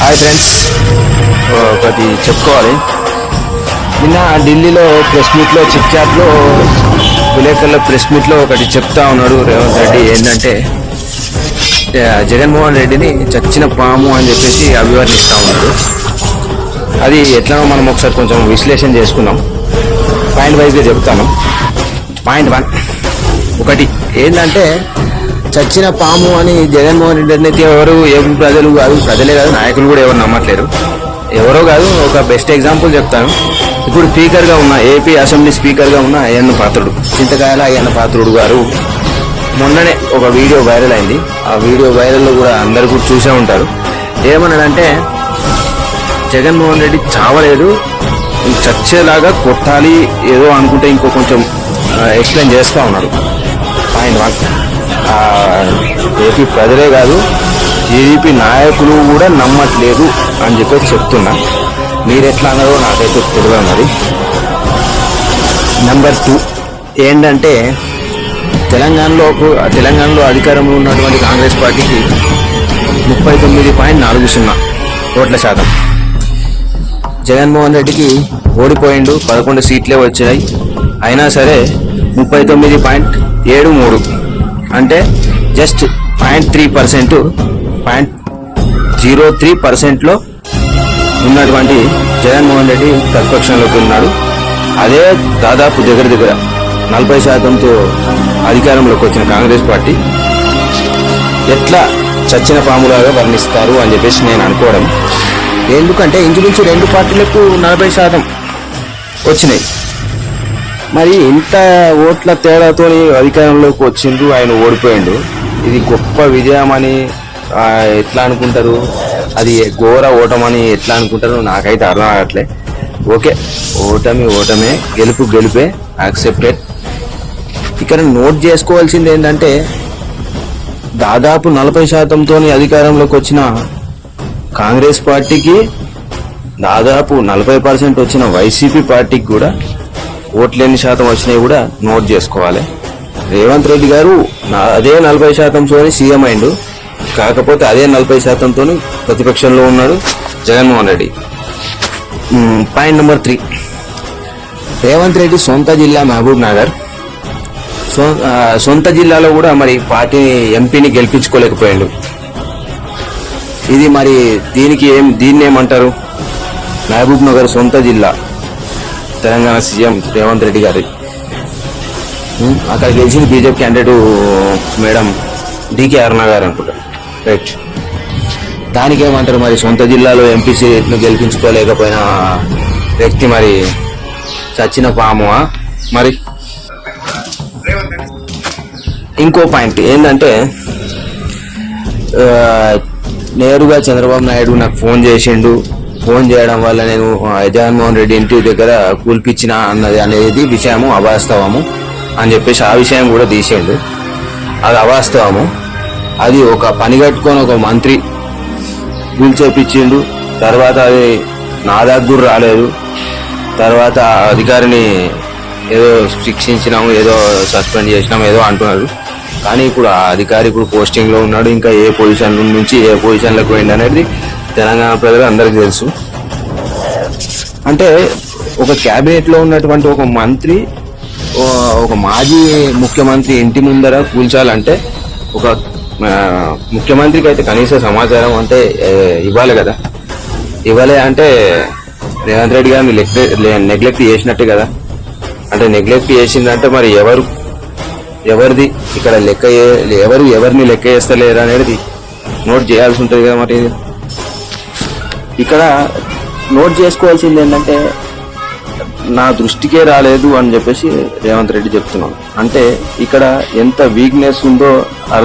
Hi friends ఒకటి చెప్పుకోవాలి. నిన్న ఢిల్లీలో ప్రెస్ మీట్లో చిక్ చాట్లో విలేకరుల ప్రెస్ మీట్లో ఒకటి చెప్తా ఉన్నాడు రేవంత్ రెడ్డి. ఏంటంటే జగన్మోహన్ రెడ్డిని చచ్చిన పాము అని చెప్పేసి అభివర్ణిస్తూ ఉన్నాడు. అది ఎట్లనో మనం ఒకసారి కొంచెం విశ్లేషణ చేసుకుందాం. పాయింట్ వైజ్గా చెప్తాను. పాయింట్ వన్ ఒకటి. ఏంటంటే చచ్చిన పాము అని జగన్మోహన్ రెడ్డి అనేది ఎవరు ఏం ప్రజలు కాదు ప్రజలే కాదు నాయకులు కూడా ఎవరు నమ్మట్లేరు. ఎవరో కాదు ఒక బెస్ట్ ఎగ్జాంపుల్ చెప్తాను. ఇప్పుడు స్పీకర్గా ఉన్న ఏపీ అసెంబ్లీ స్పీకర్గా ఉన్న అయ్యన్న పాత్రుడు చింతకాయల అయ్యన్న పాత్రుడు గారు మొన్ననే ఒక వీడియో వైరల్ అయింది. ఆ వీడియో వైరల్లో కూడా అందరు కూడా చూసే ఉంటారు. ఏమన్నాడంటే జగన్మోహన్ రెడ్డి చావలేదు చచ్చేలాగా కొట్టాలి ఏదో అనుకుంటే ఇంకో కొంచెం ఎక్స్ప్లెయిన్ చేస్తూ ఉన్నాడు. పాయింట్ వన్ ఏపీ ప్రజలే కాదు టీడీపీ నాయకులు కూడా నమ్మట్లేదు అని చెప్పేసి చెప్తున్నా. మీరు ఎట్లా అన్నారో నాకైతే తెలియదు మరి. నెంబర్ టూ ఏంటంటే తెలంగాణలో తెలంగాణలో అధికారంలో ఉన్నటువంటి కాంగ్రెస్ పార్టీకి ముప్పై తొమ్మిది పాయింట్ నాలుగు సున్నా ఓట్ల శాతం. జగన్మోహన్ రెడ్డికి ఓడిపోయిండు పదకొండు సీట్లే వచ్చాయి అయినా సరే ముప్పై తొమ్మిది పాయింట్ ఏడు మూడు అంటే just point three percent point zero three పర్సెంట్లో ఉన్నటువంటి జగన్మోహన్ రెడ్డి ప్రతిపక్షంలోకి ఉన్నాడు. అదే దాదాపు దగ్గర దగ్గర నలభై శాతంతో అధికారంలోకి వచ్చిన కాంగ్రెస్ పార్టీ ఎట్లా చచ్చిన పాములాగా వర్ణిస్తారు అని చెప్పేసి నేను అనుకోవడం. ఎందుకంటే ఇంచుమించు రెండు పార్టీలకు నలభై శాతం వచ్చినాయి. మరి ఇంత ఓట్ల తేడాతోని అధికారంలోకి వచ్చిండు ఆయన ఓడిపోయిండు. ఇది గొప్ప విజయం అని ఎట్లా అనుకుంటారు? అది ఘోర ఓటమని ఎట్లా అనుకుంటారు నాకైతే అర్థం కావట్లే. ఓకే ఓటమి ఓటమే గెలుపు గెలుపే యాక్సెప్టెడ్. ఇక్కడ నోట్ చేసుకోవాల్సింది ఏంటంటే దాదాపు నలభై శాతంతో అధికారంలోకి వచ్చిన కాంగ్రెస్ పార్టీకి దాదాపు నలభై పర్సెంట్ వచ్చిన వైసీపీ పార్టీకి కూడా ఓట్లు ఎన్ని శాతం వచ్చినాయి కూడా నోట్ చేసుకోవాలి. రేవంత్ రెడ్డి గారు అదే నలభై శాతంతోనే సీఎం అయిండు. కాకపోతే అదే నలభై శాతంతో ప్రతిపక్షంలో ఉన్నాడు Jaganmohan Reddy. Point number three. Revanth Reddy సొంత జిల్లా మహబూబ్ నగర్. సొంత జిల్లాలో కూడా మరి పార్టీ ఎంపీని గెలిపించుకోలేకపోయాడు. ఇది మరి దీనికి ఏం దీన్ని ఏమంటారు మహబూబ్ నగర్ సొంత జిల్లా. తెలంగాణ సీఎం రేవంత్ రెడ్డి గారి. అక్కడ గెలిచింది BJP candidate madam D K Aruna గారు అనుకుంటా. రైట్ దానికి ఏమంటారు మరి? సొంత జిల్లాలో ఎంపీ సీట్ను గెలిపించుకోలేకపోయిన వ్యక్తి మరి చచ్చిన పాము మరి ఇంకో పాయింట్ ఏంటంటే నేరుగా చంద్రబాబు నాయుడు నాకు ఫోన్ చేసిండు. ఫోన్ చేయడం వల్ల నేను జగన్మోహన్ రెడ్డి ఇంటి దగ్గర కూల్పించిన అన్నది అనేది విషయము అవాస్తవము అని చెప్పేసి ఆ విషయం కూడా తీసేయండు అది అవాస్తవము. అది ఒక పని కట్టుకొని ఒక మంత్రి కూల్చేపించిండు తర్వాత అది నా దగ్గర రాలేదు. తర్వాత అధికారిని ఏదో శిక్షించినాము ఏదో సస్పెండ్ చేసినాము ఏదో అంటున్నారు. కానీ ఇప్పుడు ఆ అధికారి ఇప్పుడు పోస్టింగ్లో ఉన్నాడు. ఇంకా ఏ పొజిషన్ నుంచి ఏ పొజిషన్లోకి పోయింది అనేది తెలంగాణ ప్రజలు అందరికీ తెలుసు. అంటే ఒక క్యాబినెట్లో ఉన్నటువంటి ఒక మంత్రి ఒక మాజీ ముఖ్యమంత్రి ఇంటి ముందర కూల్చాలంటే ఒక ముఖ్యమంత్రికి అయితే కనీస సమాచారం అంటే ఇవ్వాలి కదా. ఇవ్వాలి అంటే రేవంత్ రెడ్డి గారిని నెగ్లెక్ట్ చేసినట్టు కదా. అంటే నెగ్లెక్ట్ చేసిందంటే మరి ఎవరు ఎవరిది ఇక్కడ లెక్క ఎవరు ఎవరిని లెక్క చేస్తలేరు అనేది నోట్ చేయాల్సి ఉంటుంది కదా మరి. ఇక్కడ నోట్ చేసుకోవాల్సింది ఏంటంటే నా దృష్టికే రాలేదు అని చెప్పేసి రేవంత్ రెడ్డి చెప్తున్నాను అంటే ఇక్కడ ఎంత వీక్నెస్ ఉందో అర్థం